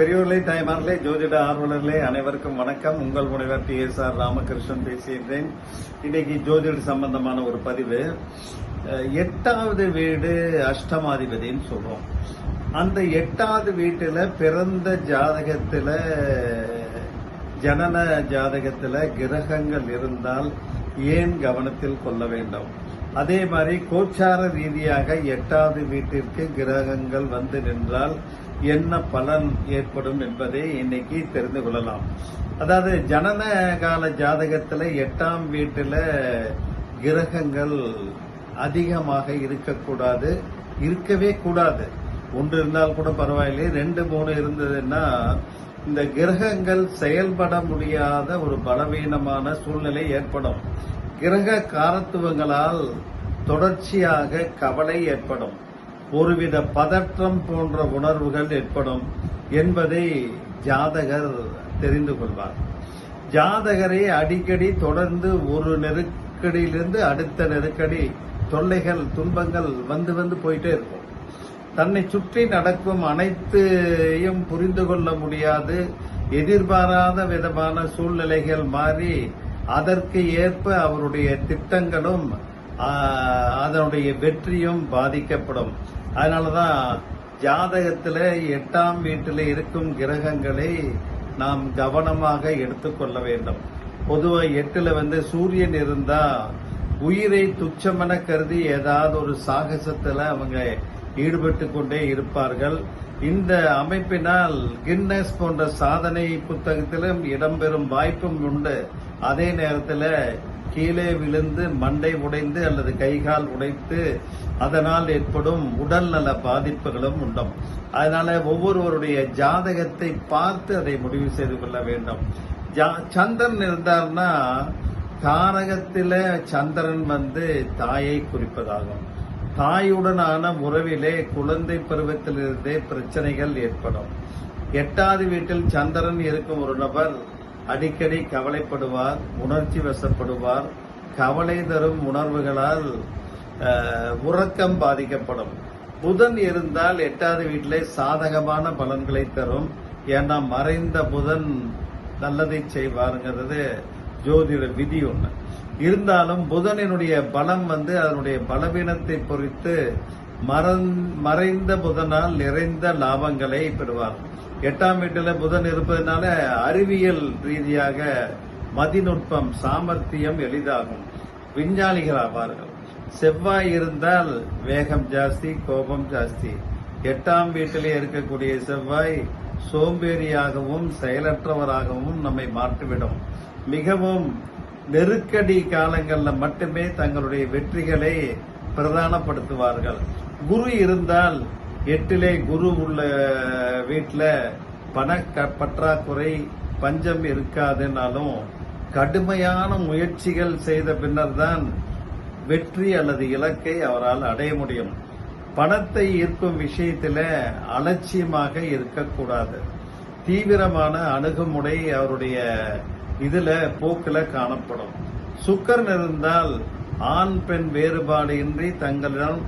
பெரியோர்களே தாய்மார்களே ஜோதிட ஆர்வலர்களே அனைவருக்கும் வணக்கம். உங்கள் முனைவர் டி எஸ் ஆர் ராமகிருஷ்ணன் பேசுகின்றேன். இன்னைக்கு ஜோதிட சம்பந்தமான ஒரு பதிவு எட்டாவது வீடு அஷ்டமாதிபதின்னு சொல்றோம். அந்த எட்டாவது வீட்டுல பிறந்த ஜாதகத்துல ஜனன ஜாதகத்துல கிரகங்கள் இருந்தால் ஏன் கவனத்தில் கொள்ள வேண்டும்? அதே மாதிரி கோச்சார ரீதியாக எட்டாவது வீட்டிற்கு கிரகங்கள் வந்து நின்றால் என்ன பலன் ஏற்படும் என்பதை இன்னைக்கு தெரிந்து கொள்ளலாம். அதாவது ஜனன கால ஜாதகத்தில் எட்டாம் வீட்டில் கிரகங்கள் அதிகமாக இருக்கக்கூடாது இருக்கவே கூடாது. ஒன்று இருந்தால் கூட பரவாயில்லை ரெண்டு மூணு இருந்ததுன்னா இந்த கிரகங்கள் செயல்பட முடியாத ஒரு பலவீனமான சூழ்நிலை ஏற்படும். கிரக காரத்துவங்களால் தொடர்ச்சியாக கவலை ஏற்படும். ஒருவித பதற்றம் போன்ற உணர்வுகள் ஏற்படும் என்பதை ஜாதகர் தெரிந்து கொள்வார். ஜாதகரை அடிக்கடி தொடர்ந்து ஒரு நெருக்கடியிலிருந்து அடுத்த நெருக்கடி தொல்லைகள் துன்பங்கள் வந்து வந்து போயிட்டே இருக்கும். தன்னை சுற்றி நடக்கும் அனைத்தையும் புரிந்து கொள்ள முடியாது. எதிர்பாராத விதமான சூழ்நிலைகள் மாறி அதற்கு ஏற்ப அவருடைய திட்டங்களும் அதனுடைய வெற்றியும் பாதிக்கப்படும். அதனாலதான் ஜாதகத்தில் எட்டாம் வீட்டில் இருக்கும் கிரகங்களை நாம் கவனமாக எடுத்துக்கொள்ள வேண்டும். பொதுவாக எட்டில் வந்து சூரியன் இருந்தா உயிரை துச்சமென கருதி ஏதாவது ஒரு சாகசத்தில் அவங்க ஈடுபட்டு கொண்டே இருப்பார்கள். இந்த அமைப்பினால் கின்னஸ் போன்ற சாதனை புத்தகத்திலும் இடம்பெறும் வாய்ப்பும் உண்டு. அதே நேரத்தில் கீழே விழுந்து மண்டை உடைந்து அல்லது கைகால் உடைத்து அதனால் ஏற்படும் உடல்நல பாதிப்புகளும் உண்டும். அதனால ஒவ்வொருவருடைய ஜாதகத்தை பார்த்து அதை முடிவு செய்து கொள்ள வேண்டும். ஜா- சந்திரன் இருந்தார்னா காரகத்தில சந்திரன் வந்து தாயை குறிப்பதாகும். தாயுடனான உறவிலே குழந்தை பருவத்திலிருந்தே பிரச்சனைகள் ஏற்படும். எட்டாவது வீட்டில் சந்திரன் இருக்கும் ஒரு நபர் அடிக்கடி கவலைப்படுவார் உணர்ச்சி வசப்படுவார். கவலை தரும் உணர்வுகளால் உறக்கம் பாதிக்கப்படும். புதன் இருந்தால் எட்டாவது வீட்டிலே சாதகமான பலன்களை தரும். ஏன்னா மறைந்த புதன் நல்லதை செய்வாருங்கிறது ஜோதிட விதி ஒன்று இருந்தாலும் புதனினுடைய பலம் வந்து அதனுடைய பலவீனத்தை பொறித்து மறைந்த புதனால் நிறைந்த லாபங்களை பெறுவார். எட்டாம் வீட்டில் புதன் இருப்பதனால அறிவியல் ரீதியாக மதிநுட்பம் சாமர்த்தியம் எளிதாகும். விஞ்ஞானிகள் ஆவார்கள் செவ்வாய் இருந்தால் வேகம் ஜாஸ்தி கோபம் ஜாஸ்தி. எட்டாம் வீட்டிலே இருக்கக்கூடிய செவ்வாய் சோம்பேறியாகவும் செயலற்றவராகவும் நம்மை மாற்றிவிடும். மிகவும் நெருக்கடி காலங்களில் மட்டுமே தங்களுடைய வெற்றிகளை பிரதானப்படுத்துவார்கள். குரு இருந்தால் எட்டிலே குரு உள்ள வீட்டில் பண பற்றாக்குறை பஞ்சம் இருக்காதுனாலும் கடுமையான முயற்சிகள் செய்த பின்னர் தான் வெற்றி அல்லது இலக்கை அவரால் அடைய முடியும். பணத்தை ஈர்க்கும் விஷயத்தில் அலட்சியமாக இருக்கக்கூடாது. தீவிரமான அணுகுமுறை அவருடைய இதுல போக்குல காணப்படும். சுக்கரன் இருந்தால் ஆண் பெண் வேறுபாடு இன்றி தங்களிடம்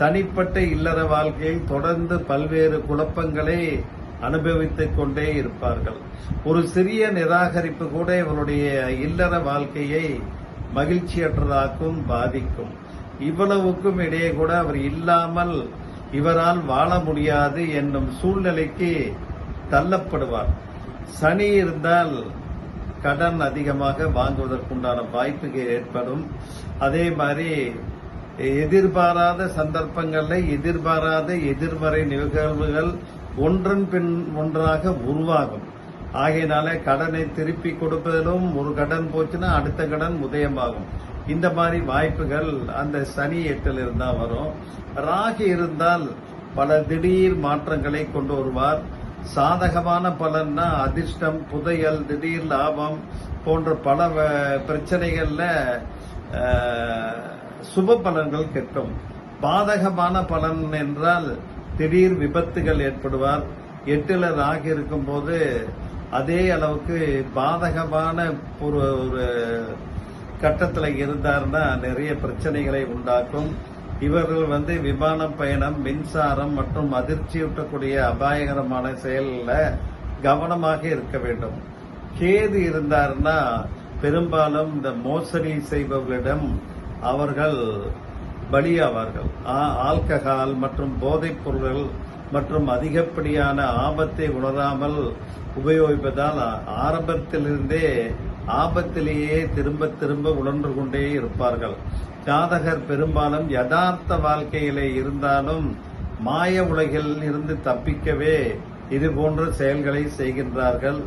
தனிப்பட்ட இல்லற வாழ்க்கையில் தொடர்ந்து பல்வேறு குழப்பங்களை அனுபவித்துக் கொண்டே இருப்பார்கள். ஒரு சிறிய நிராகரிப்பு கூட இவருடைய இல்லற வாழ்க்கையை மகிழ்ச்சியற்றதாக்கும் பாதிக்கும். இவ்வளவுக்கும் இடையே கூட அவர் இல்லாமல் இவரால் வாழ முடியாது என்னும் சூழ்நிலைக்கு தள்ளப்படுவார். சனி இருந்தால் கடன் அதிகமாக வாங்குவதற்குண்டான வாய்ப்புகள் ஏற்படும். அதே மாதிரி எதிர்பாராத சந்தர்ப்பங்கள்ல எதிர்பாராத எதிர்மறை நிகழ்வுகள் ஒன்றன் பின் ஒன்றாக உருவாகும். ஆகையினால கடனை திருப்பி கொடுப்பதிலும் ஒரு கடன் போச்சுன்னா அடுத்த கடன் உதயமாகும். இந்த மாதிரி வாய்ப்புகள் அந்த சனி எட்டில் இருந்தா வரும். ராகு இருந்தால் பல திடீர் மாற்றங்களை கொண்டு வருவார். சாதகமான பலன்னா அதிர்ஷ்டம் புதையல் திடீர் லாபம் போன்ற பல வ- பிரச்சனைகள்ல சுப பலன்கள் கிட்டும். பாதகமான பலன் என்றால் திடீர் விபத்துகள் ஏற்படுவார். எட்டுல ராகு இருக்கும்போது அதே அளவுக்கு பாதகமான ஒரு ஒரு கட்டத்தில் இருந்தாருன்னா நிறைய பிரச்சனைகளை உண்டாக்கும். இவர்கள் வந்து விமான பயணம் மின்சாரம் மற்றும் அதிர்ச்சியூட்டக்கூடிய அபாயகரமான செயலில் கவனமாக இருக்க வேண்டும். கேது இருந்தார்னா பெரும்பாலும் இந்த மோசடி செய்பவர்களிடம் அவர்கள் பலியாவார்கள். ஆ- ஆல்கஹால் மற்றும் போதைப் பொருள்கள் மற்றும் அதிகப்படியான ஆபத்தை உணராமல் உபயோகிப்பதால் ஆரம்பத்திலிருந்தே ஆபத்திலேயே திரும்ப திரும்ப உழன்று கொண்டே இருப்பார்கள். ஜாதகர் பெரும்பாலும் யதார்த்த வாழ்க்கையிலே இருந்தாலும் மாய உலகில் இருந்து தப்பிக்கவே இது போன்ற செயல்களை செய்கின்றார்கள்.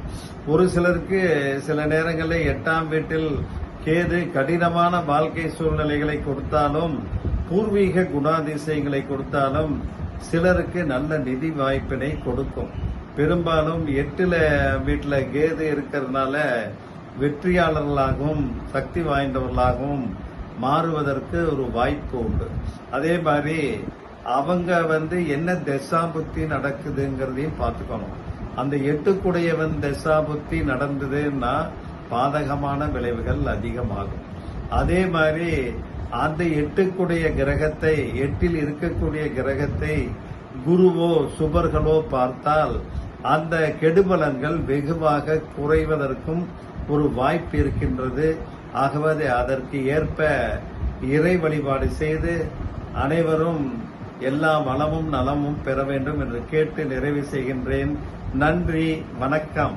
ஒரு சிலருக்கு சில நேரங்களில் எட்டாம் வீட்டில் கேது கடினமான வாழ்க்கை சூழ்நிலைகளை கொடுத்தாலும் பூர்வீக குணாதிசயங்களை கொடுத்தாலும் சிலருக்கு நல்ல நிதி வாய்ப்பினை கொடுக்கும். பெரும்பாலும் எட்டுல வீட்டில் கேது இருக்கிறதுனால வெற்றியாளர்களாகவும் சக்தி வாய்ந்தவர்களாகவும் மாறுவதற்கு ஒரு வாய்ப்பு உண்டு. அதே மாதிரி அவங்க வந்து என்ன தசாபுத்தி நடக்குதுங்கிறதையும் பார்த்துக்கணும். அந்த எட்டுக்குடையவன் தசாபுத்தி நடந்ததுன்னா பாதகமான விளைவுகள் அதிகமாகும். அதே மாதிரி அந்த எட்டுக்குடைய கிரகத்தை எட்டில் இருக்கக்கூடிய கிரகத்தை குருவோ சுபர்களோ பார்த்தால் அந்த கெடுபலன்கள் வெகுவாக குறைவதற்கும் ஒரு வாய்ப்பு இருக்கின்றது. ஆகவே அதற்கு ஏற்ப இறை வழிபாடு செய்து அனைவரும் எல்லா வளமும் நலமும் பெற வேண்டும் என்று கேட்டு நிறைவு செய்கின்றேன். நன்றி வணக்கம்.